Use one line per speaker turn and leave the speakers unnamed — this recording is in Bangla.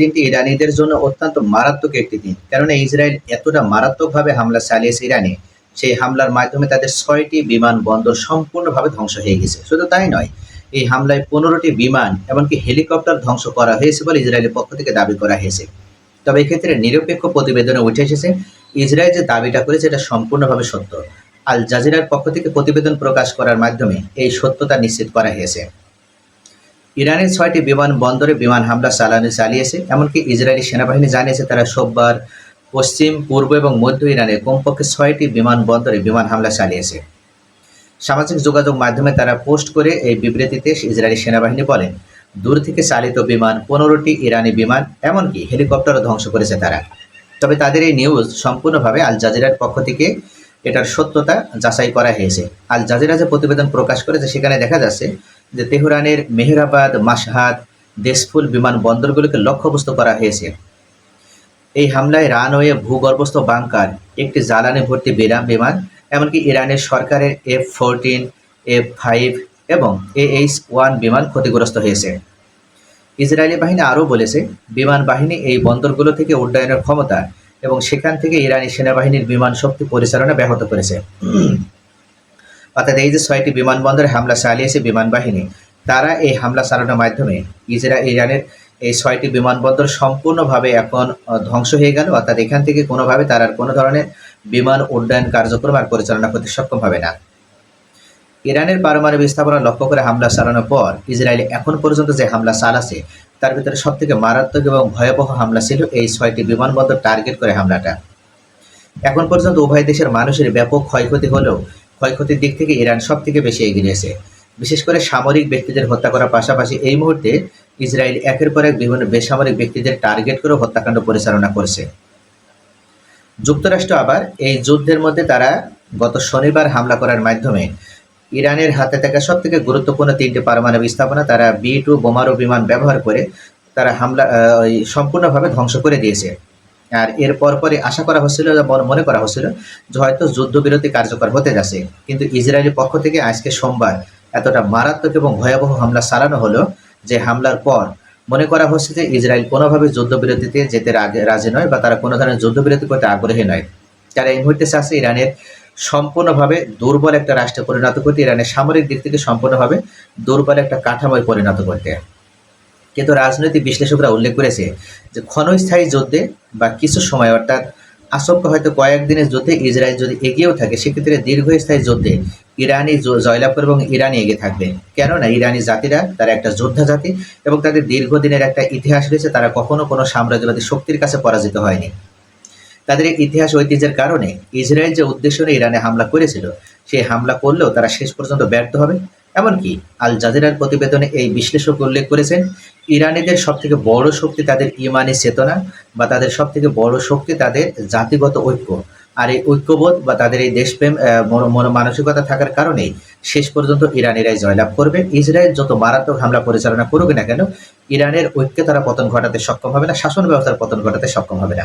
দিনটি ইরানিদের জন্য অত্যন্ত মারাত্মক একটি দিন। কেননা ইসরায়েল এতটা মারাত্মকভাবে হামলা চালিয়েছে ইরানে, সেই হামলার মাধ্যমে তাদের ছয়টি বিমানবন্দর সম্পূর্ণভাবে ধ্বংস হয়ে গেছে। শুধু তাই নয়, এই হামলায় পনেরোটি বিমান এমনকি হেলিকপ্টার ধ্বংস করা হয়েছে বলে ইসরায়েলের পক্ষ থেকে দাবি করা হয়েছে। তবে এক্ষেত্রে নিরপেক্ষ প্রতিবেদনে উঠে এসেছে, ইসরায়েল যে দাবিটা করেছে এটা সম্পূর্ণভাবে সত্য। আল জাজিরার পক্ষ থেকে প্রতিবেদন প্রকাশ করার মাধ্যমে এই সত্যতা নিশ্চিত করা হয়েছে। ইরানের ছয়টি বিমানবন্দরে বিমান হামলা চালানো চালিয়েছে, এমনকি ইসরায়েলি সেনাবাহিনী জানিয়েছে তারা সোমবার পশ্চিম, পূর্ব এবং মধ্য ইরানে কমপক্ষে ছয়টি বিমানবন্দরে বিমান হামলা চালিয়েছে। সামাজিক যোগাযোগ মাধ্যমে তারা পোস্ট করে এই বিবৃতিতে ইসরায়েলি সেনাবাহিনী বলেন, দূর থেকে চালিত বিমান পনেরোটি ইরানি বিমান, এমনকি হেলিকপ্টারও ধ্বংস করেছে তারা। তবে তাদের এই নিউজ সম্পূর্ণভাবে আল জাজিরার পক্ষ থেকে এটার সত্যতা যাচাই করা হয়েছে। আল জাজিরা যে প্রতিবেদন প্রকাশ করেছে, সেখানে দেখা যাচ্ছে যে তেহরানের মেহরাবাদ মাসহাদ দেশফুল বিমানবন্দরগুলোকে লক্ষ্যবস্তু করা হয়েছে। এই হামলায় রানওয়ে ভূগর্ভস্থ বাংকার, একটি জ্বালানি ভর্তি বিরাম বিমান, এমনকি ইরানের সরকারের এফ ফোরটিন এফ ফাইভ এবং এ এইচ ওয়ান বিমান ক্ষতিগ্রস্ত হয়েছে। ইসরায়েলি বাহিনী আরও বলেছে, বিমান বাহিনী এই বন্দরগুলো থেকে উড্ডয়নের ক্ষমতা এবং সেখান থেকে ইরানি সেনাবাহিনীর বিমান শক্তি পরিচালনা ব্যাহত করেছে। অর্থাৎ এই যে ছয়টি বিমানবন্দরে হামলা চালিয়েছে বিমান বাহিনী তারা এই হামলা চালানোর মাধ্যমে ইসরা ইরানের এই ছয়টি বিমানবন্দর সম্পূর্ণভাবে এখন ধ্বংস হয়ে গেল। অর্থাৎ এখান থেকে কোনোভাবে তারা কোনো ধরনের বিমান উড্ডয়ন কার্যক্রম আর পরিচালনা করতে সক্ষম হবে না। ইরানের পারমাণবিক স্থাপনা লক্ষ্য করে হামলা চালানোর পর ইসরায়েল এখন পর্যন্ত যে হামলা চালাচ্ছে তার ভিতরে সবথেকে মারাত্মক এবং ভয়াবহ হামলা ছিল এই ছয়টি বিমানবন্দর টার্গেট করে হামলাটা। এখন পর্যন্ত উভয় দেশের মানুষের ব্যাপক ক্ষয়ক্ষতি হলেও ক্ষয়ক্ষতির দিক থেকে ইরান সব থেকে বেশি এগিয়ে রয়েছে বিশেষ করে সামরিক ব্যক্তিদের হত্যা করার পাশাপাশি এই মুহূর্তে ইসরায়েল একের পর এক বিভিন্ন বেসামরিক ব্যক্তিদের টার্গেট করে হত্যাকাণ্ড পরিচালনা করছে। যুক্তরাষ্ট্র আবার এই যুদ্ধের মধ্যে তারা গত শনিবার হামলা করার মাধ্যমে ইরানের হাতে থাকা সব থেকে গুরুত্বপূর্ণ তিনটি পারমাণবিক স্থাপনা তারা বি টু বোমারু বিমান ব্যবহার করে তারা হামলা সম্পূর্ণভাবে ধ্বংস করে দিয়েছে। আর এর পরপরই আশা করা হচ্ছিল মনে- করা হচ্ছিল যে হয়তো যুদ্ধবিরতি কার্যকর হতে যাচ্ছে। কিন্তু ইসরায়েলের পক্ষ থেকে আজকে সোমবার এতটা মারাত্মক এবং ভয়াবহ হামলা চালানো হলো যে হামলার পর মনে করা হচ্ছে যে ইসরায়েল কোনোভাবে যুদ্ধবিরতিতে যেতে রাজি নয় বা তারা কোনো ধরনের যুদ্ধবিরতি করতে আগ্রহী নয়। তারা এই মুহূর্তে চাচ্ছে ইরানের সম্পূর্ণভাবে দুর্বল একটা রাষ্ট্রে পরিণত করতে, ইরানের সামরিক দিক থেকে সম্পূর্ণভাবে দুর্বল একটা কাঠামোয় পরিণত করতে। কিন্তু রাজনৈতিক বিশ্লেষকরা উল্লেখ করেছে যে ক্ষণস্থায়ী যুদ্ধে বা কিছু সময়, অর্থাৎ আশঙ্কা হয়তো কয়েকদিনের যুদ্ধে ইসরায়েল যদি এগিয়েও থাকে, সেক্ষেত্রে দীর্ঘস্থায়ী যুদ্ধে ইরানি জয়লাভ করবে এবং ইরানি এগিয়ে থাকবে। কেননা ইরানি জাতিরা তারা একটা যোদ্ধা জাতি এবং তাদের দীর্ঘদিনের একটা ইতিহাস রয়েছে, তারা কখনো কোনো সাম্রাজ্যবাদী শক্তির কাছে পরাজিত হয়নি। তাদের ইতিহাস ঐতিহ্যের কারণে ইসরায়েল যে উদ্দেশ্য নিয়ে ইরানে হামলা করেছিল, সেই হামলা করলেও তারা শেষ পর্যন্ত ব্যর্থ হবে। এমনকি আল জাজিরার প্রতিবেদনে এই বিশ্লেষক উল্লেখ করেছেন, ইরানিদের সব থেকে বড় শক্তি তাদের ইমানি চেতনা বা তাদের সব থেকে বড় শক্তি তাদের জাতিগত ঐক্য। আর এই ঐক্যবোধ বা তাদের এই দেশপ্রেম মন- মন মানসিকতা থাকার কারণেই শেষ পর্যন্ত ইরানিরাই জয়লাভ করবে। ইসরায়েল যত মারাত্মক হামলা পরিচালনা করুক না কেন, ইরানের ঐক্যে তারা পতন ঘটাতে সক্ষম হবে না, শাসন ব্যবস্থার পতন ঘটাতে সক্ষম হবে না।